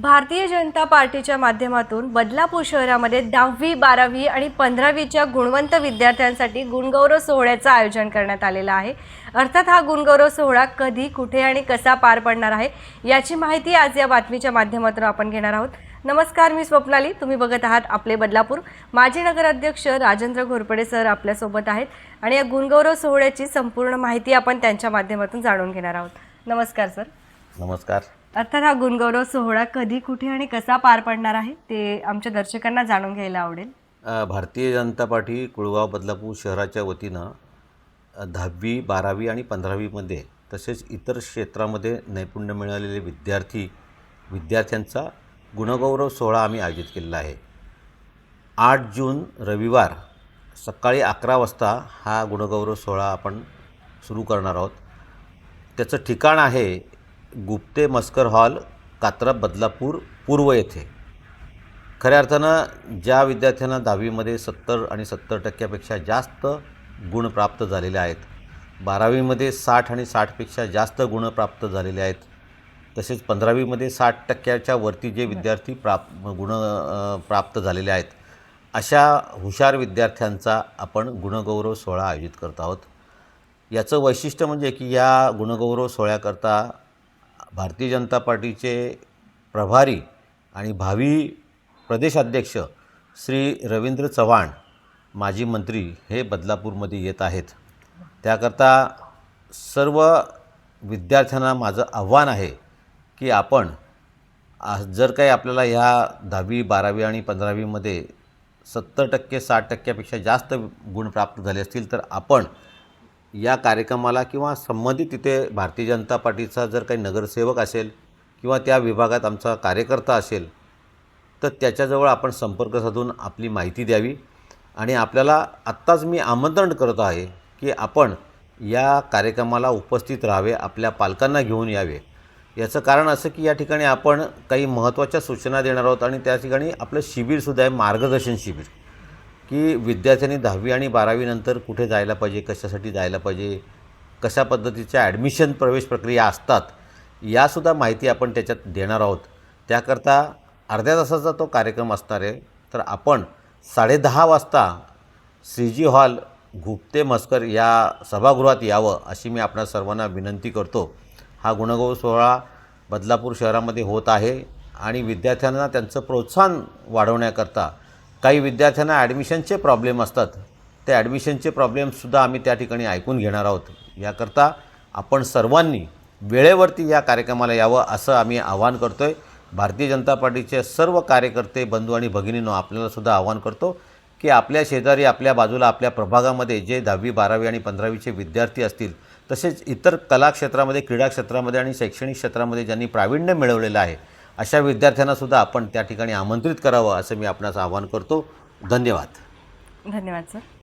भारतीय जनता पार्टीच्या माध्यमातून बदलापूर शहरामध्ये दहावी बारावी आणि पंधरावीच्या गुणवंत विद्यार्थ्यांसाठी गुणगौरव सोहळ्याचं आयोजन करण्यात आलेलं आहे. अर्थात हा गुणगौरव सोहळा कधी कुठे आणि कसा पार पडणार आहे याची माहिती आज या बातमीच्या माध्यमातून आपण घेणार आहोत. नमस्कार मी स्वप्नाली. तुम्ही बघत आहात आपले बदलापूर. माजी नगराध्यक्ष राजेंद्र घोरपडे सर आपल्यासोबत आहेत आणि या गुणगौरव सोहळ्याची संपूर्ण माहिती आपण त्यांच्या माध्यमातून जाणून घेणार आहोत. नमस्कार सर. नमस्कार. अर्थात हा गुणगौरव सोहळा कधी कुठे आणि कसा पार पडणार आहे ते आमच्या दर्शकांना जाणून घ्यायला आवडेल. भारतीय जनता पार्टी कुळगाव बदलापूर शहराच्या वतीनं दहावी बारावी आणि पंधरावीमध्ये तसेच इतर क्षेत्रामध्ये नैपुण्य मिळालेले विद्यार्थी विद्यार्थ्यांचा गुणगौरव सोहळा आम्ही आयोजित केलेला आहे. आठ जून रविवार सकाळी अकरा वाजता हा गुणगौरव सोहळा आपण सुरू करणार आहोत. त्याचं ठिकाण आहे गुप्ते मस्कर हॉल कात्रा बदलापूर पूर्व येथे. खऱ्या अर्थानं ज्या विद्यार्थ्यांना दहावीमध्ये सत्तर आणि सत्तर टक्क्यापेक्षा जास्त गुण प्राप्त झालेले आहेत बारावीमध्ये साठ आणि साठपेक्षा जास्त गुण प्राप्त झालेले आहेत तसेच पंधरावीमध्ये साठ टक्क्याच्या वरती जे विद्यार्थी प्राप गुण प्राप्त झालेले आहेत अशा हुशार विद्यार्थ्यांचा आपण गुणगौरव सोहळा आयोजित करत आहोत. याचं वैशिष्ट्य म्हणजे की या गुणगौरव सोहळ्याकरता भारतीय जनता पार्टीचे प्रभारी आणि भावी प्रदेशाध्यक्ष श्री रवींद्र चव्हाण माजी मंत्री हे बदलापूरमध्ये येत आहेत. त्याकरता सर्व विद्यार्थ्यांना माझं आव्हान आहे की आपण जर काही आपल्याला ह्या दहावी बारावी आणि पंधरावीमध्ये सत्तर टक्के साठ टक्क्यापेक्षा जास्त गुण प्राप्त झाले असतील तर आपण या कार्यक्रमाला किंवा संबंधित तिथे भारतीय जनता पार्टीचा जर काही नगरसेवक असेल किंवा त्या विभागात आमचा कार्यकर्ता असेल तर त्याच्याजवळ आपण संपर्क साधून आपली माहिती द्यावी. आणि आपल्याला आत्ताच मी आमंत्रण करत आहे की आपण या कार्यक्रमाला उपस्थित राहावे आपल्या पालकांना घेऊन यावे. याचं कारण असं की या ठिकाणी आपण काही महत्त्वाच्या सूचना देणार आहोत आणि त्या ठिकाणी आपलं शिबिरसुद्धा आहे मार्गदर्शन शिबिर. की विद्यार्थ्यांनी दहावी आणि बारावीनंतर कुठे जायला पाहिजे कशासाठी जायला पाहिजे कशा पद्धतीच्या ॲडमिशन प्रवेश प्रक्रिया असतात यासुद्धा माहिती आपण त्याच्यात देणार आहोत. त्याकरता अर्ध्या तासाचा तो कार्यक्रम असणार आहे. तर आपण साडेदहा वाजता C G hall Gupte Maskar या सभागृहात यावं अशी मी आपणा सर्वांना विनंती करतो. हा गुणगौरव सोहळा बदलापूर शहरामध्ये होत आहे आणि विद्यार्थ्यांना त्यांचं प्रोत्साहन वाढवण्याकरता काही विद्यार्थ्यांना ॲडमिशनचे प्रॉब्लेम असतात. ते ॲडमिशनचे प्रॉब्लेमसुद्धा आम्ही त्या ठिकाणी ऐकून घेणार आहोत. याकरता आपण सर्वांनी वेळेवरती या कार्यक्रमाला यावं असं आम्ही आवाहन करतो आहे भारतीय जनता पार्टीचे सर्व कार्यकर्ते बंधू आणि भगिनींनो आपल्यालासुद्धा आवाहन करतो की आपल्या शेजारी आपल्या बाजूला आपल्या प्रभागामध्ये जे दहावी बारावी आणि पंधरावीचे विद्यार्थी असतील तसेच इतर कला क्षेत्रामध्ये क्रीडा क्षेत्रामध्ये आणि शैक्षणिक क्षेत्रामध्ये ज्यांनी प्रावीण्य मिळवलेलं आहे अशा विद्यार्थ्यांनासुद्धा आपण त्या ठिकाणी आमंत्रित करावं असं मी आपणास आवाहन करतो. धन्यवाद. धन्यवाद सर.